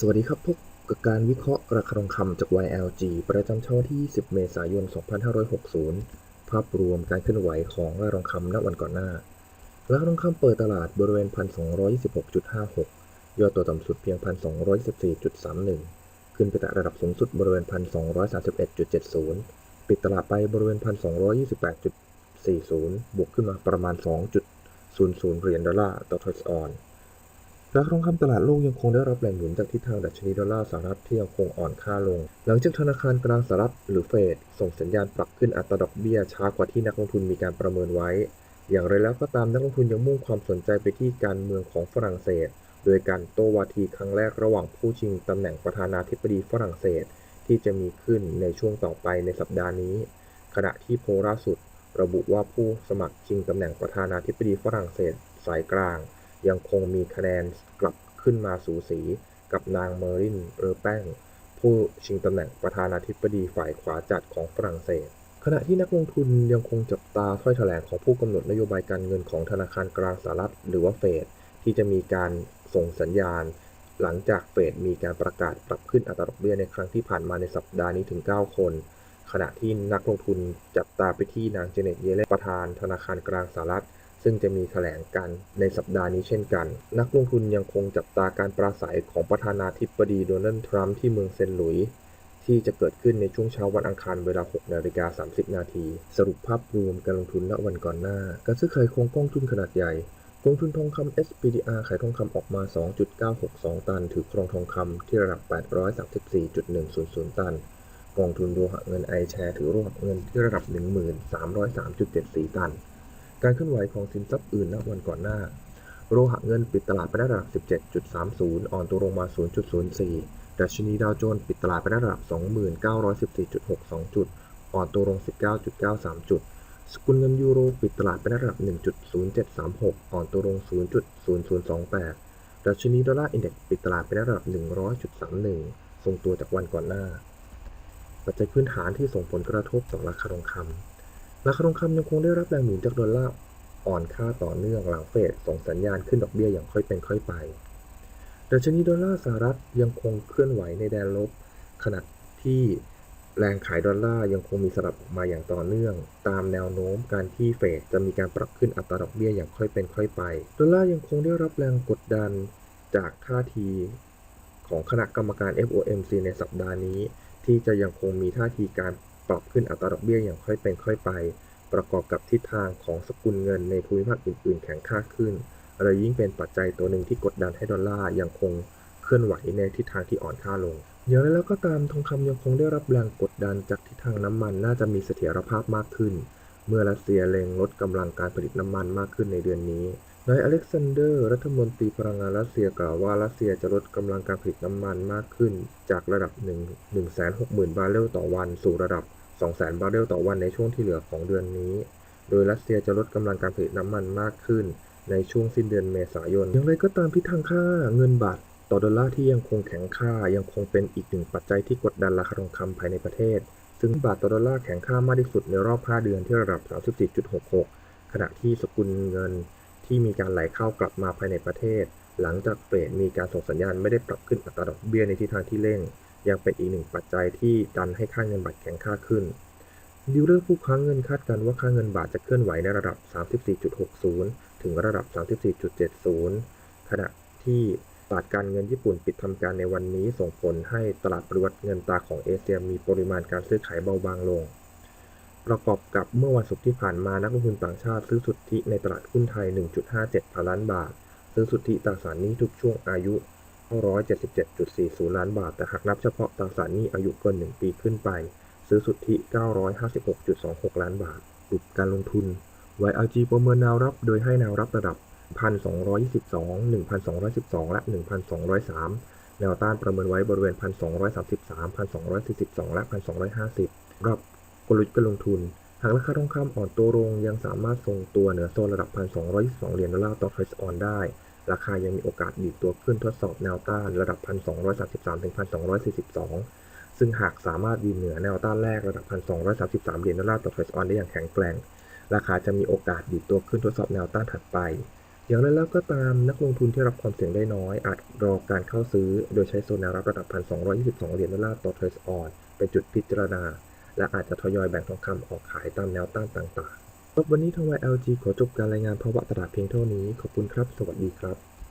สวัสดีครับพบกับการวิเคราะห์ราคาทองคำจาก YLG ประจำเช้าวันที่20เมษายน 2560 ภาพรวมการเคลื่อนไหวของราคาทองคำณวันก่อนหน้า ราคาทองคำเปิดตลาดบริเวณ 1,226.56 ย่อตัวต่ำสุดเพียง 1,214.31 ขึ้นไปแตะระดับสูงสุดบริเวณ 1,231.70 ปิดตลาดไปบริเวณ 1,228.40 บวกขึ้นมาประมาณ 2.00 เหรียญดอลลาร์ต่อทรัสออน ราคาทองคำตลาดโลกยังคงได้รับแรงหนุนจากทิศทางดัชนีดอลลาร์สหรัฐที่ยังคงอ่อนค่าลง หลังจากธนาคารกลางสหรัฐหรือเฟดส่งสัญญาณปรับขึ้นอัตราดอกเบี้ยช้ากว่าที่นักลงทุนมีการประเมินไว้ อย่างไรแล้วก็ตามนักลงทุนยังมุ่งความสนใจไปที่การเมืองของฝรั่งเศส โดยการโต้วาทีครั้งแรกระหว่างผู้ชิงตำแหน่งประธานาธิบดีฝรั่งเศส ที่จะมีขึ้นในช่วงต่อไปในสัปดาห์นี้ ขณะที่โพลล่าสุด ระบุว่าผู้สมัครชิงตำแหน่งประธานาธิบดีฝรั่งเศส สายกลาง ยังคงมีคะแนนกลับขึ้นมาสูสีกับนางเมอรินเออร์แป้ง ผู้ชิงตำแหน่งประธานาธิบดีฝ่ายขวาจัดของฝรั่งเศส ขณะที่นักลงทุนยังคงจับตาถ้อยแถลงของผู้กำหนดนโยบายการเงินของธนาคารกลางสหรัฐหรือว่าเฟดที่จะมีการส่งสัญญาณ หลังจากเฟดมีการประกาศปรับขึ้นอัตราดอกเบี้ยในครั้งที่ผ่านมาในสัปดาห์นี้ถึง 9 คน ขณะที่นักลงทุนจับตาไปที่นางเจเน็ตเยเลนประธานธนาคารกลางสหรัฐ ซึ่งจะมีแถลงการในสัปดาห์นี้เช่นกัน นักลงทุนยังคงจับตาการปราศัยของประธานาธิบดีโดนัลด์ทรัมป์ที่เมืองเซนต์หลุยส์ที่จะเกิดขึ้นในช่วงเช้าวันอังคารเวลา 6 นาฬิกา 30 นาที สรุปภาพรวมการลงทุนณวันก่อนหน้า การซื้อขายของกองทุนขนาดใหญ่ กองทุนทองคำ SPDR ขายทองคำออกมา 2.962 ตัน ถือครองทองคำที่ระดับ 834.100 ตัน กองทุนโลหะเงิน iShare ถือโลหะเงินที่ระดับ 1303.74 ตัน การเคลื่อนไหวของสินทรัพย์อื่นณวันก่อนหน้า โลหะเงินปิดตลาดไปได้ระดับ 17.30 อ่อนตัวลงมา 0.04 ดัชนีดาวโจนส์ปิดตลาดไปได้ระดับ 2914.62 จุด อ่อนตัวลง 19.93 จุด สกุลเงินยูโรปิดตลาดไปได้ระดับ 1.0736 อ่อนตัวลง 0.0028 ดัชนีดอลลาร์อินเด็กซ์ปิดตลาดไปได้ระดับ 100.31 ทรงตัวจากวันก่อนหน้า ปัจจัยพื้นฐานที่ส่งผลกระทบต่อราคาทองคำ ราคาทองคำยังคงได้รับแรงหนุนจากดอลลาร์อ่อนค่าต่อเนื่องหลังเฟดส่งสัญญาณขึ้นดอกเบี้ยอย่างค่อยเป็นค่อยไปดัชนีดอลลาร์สหรัฐยังคงเคลื่อนไหวในแดนลบ ขณะที่แรงขายดอลลาร์ยังคงมีสลับออกมาอย่างต่อเนื่อง ตามแนวโน้มการที่เฟดจะมีการปรับขึ้นอัตราดอกเบี้ยอย่างค่อยเป็นค่อยไป ดอลลาร์ยังคงได้รับแรงกดดันจากท่าทีของคณะกรรมการ FOMC ในสัปดาห์นี้ ที่จะยังคงมีท่าทีการ ปรับขึ้นอัตราดอกเบี้ยอย่างค่อยเป็นค่อยไป ประกอบกับทิศทางของสกุลเงินในภูมิภาคอื่น ๆ แข็งค่าขึ้นอะไรยิ่งเป็นปัจจัยตัวหนึ่งที่กดดันให้ดอลลาร์ยังคงเคลื่อนไหวในทิศทางที่อ่อนค่าลง อย่างไรแล้วก็ตามทองคำยังคงได้รับแรงกดดันจากทิศทางน้ำมันน่าจะมีเสถียรภาพมากขึ้น เมื่อรัสเซียเล็งลดกำลังการผลิตน้ำมันมากขึ้นในเดือนนี้ นายอเล็กซานเดอร์ รัฐมนตรีพลังงานรัสเซียกล่าวว่ารัสเซียจะลดกำลังการผลิตน้ำมันมากขึ้น จากระดับ 1 1 6 0 0 0บาร์เรลต่อวัน สู่ระดับ200,000บาร์เรลต่อวันในช่วงที่เหลือของเดือนนี้ โดยรัสเซียจะลดกำลังการผลิตน้ำมันมากขึ้น ในช่วงสิ้นเดือนเมษายน อย่างไรก็ตามทิศทางค่าเงินบาทต่อดอลลาร์ที่ยังคงแข็งค่ายังคงเป็นอีกหนึ่งปัจจัยที่กดดันราคาทองคำภายในประเทศ ซึ่งบาทต่อดอลลาร์แข็งค่ามากที่สุดในรอบ 5 เดือนที่ระดับ 34.66 ขณะที่สกุลเงิน ที่มีการไหลเข้ากลับมาภายในประเทศ หลังจากเฟดมีการส่งสัญญาณไม่ได้ปรับขึ้นอัตราดอกเบี้ยในทิศทางที่เร่ง ยังเป็นอีกหนึ่งปัจจัยที่ดันให้ค่าเงินบาทแข็งค่าขึ้นดิวเลอร์ผู้ค้าเงินคาดการณ์ว่าค่าเงินบาทจะเคลื่อนไหวในระดับ 34.60 ถึงระดับ 34.70 ขณะที่ตลาดการเงินญี่ปุ่นปิดทำการในวันนี้ส่งผลให้ตลาดปริวัติเงินตราของเอเชียมีปริมาณการซื้อขายเบาบางลง ประกอบกับเมื่อวันศุกร์ที่ผ่านมานักลงทุนต่างชาติซื้อสุทธิในตลาดหุ้นไทย 1.57พันล้านบาท ซื้อสุทธิตราสารหนี้ทุกช่วงอายุ177.40 ล้านบาท แต่หากนับเฉพาะตราสารหนี้อายุเกิน 1 ปีขึ้นไป ซื้อสุทธิ 956.26 ล้านบาทกลุ่มการลงทุน YLG ประเมินแนวรับ โดยให้แนวรับระดับ 1,222 1,212 และ 1,203 แนวต้านประเมินไว้บริเวณ 1,233 1,242 และ 1,250 รับ กลยุทธ์การลงทุน หากราคาทองคำอ่อนตัวลงยังสามารถทรงตัวเหนือโซนระดับ 1,222 เหรียญดอลลาร์ต่อทรัสออนได้ ราคายังมีโอกาสดีดตัวขึ้นทดสอบแนวต้านระดับ 1,233ถึง1,242 ซึ่งหากสามารถยืนเหนือแนวต้านแรกระดับ 1,233 เหรียญดอลลาร์ต่อทรัสออนได้อย่างแข็งแกร่ง ราคาจะมีโอกาสดีดตัวขึ้นทดสอบแนวต้านถัดไปอย่างไรแล้วก็ตามนักลงทุนที่รับความเสี่ยงได้น้อย อาจรอการเข้าซื้อ โดยใช้โซนแนวรับระดับ 1,222 เหรียญดอลลาร์ต่อทรัสออนเป็นจุดพิจารณา และอาจจะทยอยแบ่งทองคำออกขายตามแนวต้านต่างๆครับวันนี้ทาง YLG ขอจบการรายงานภาวะตลาดเพียงเท่านี้ ขอบคุณครับ สวัสดีครับ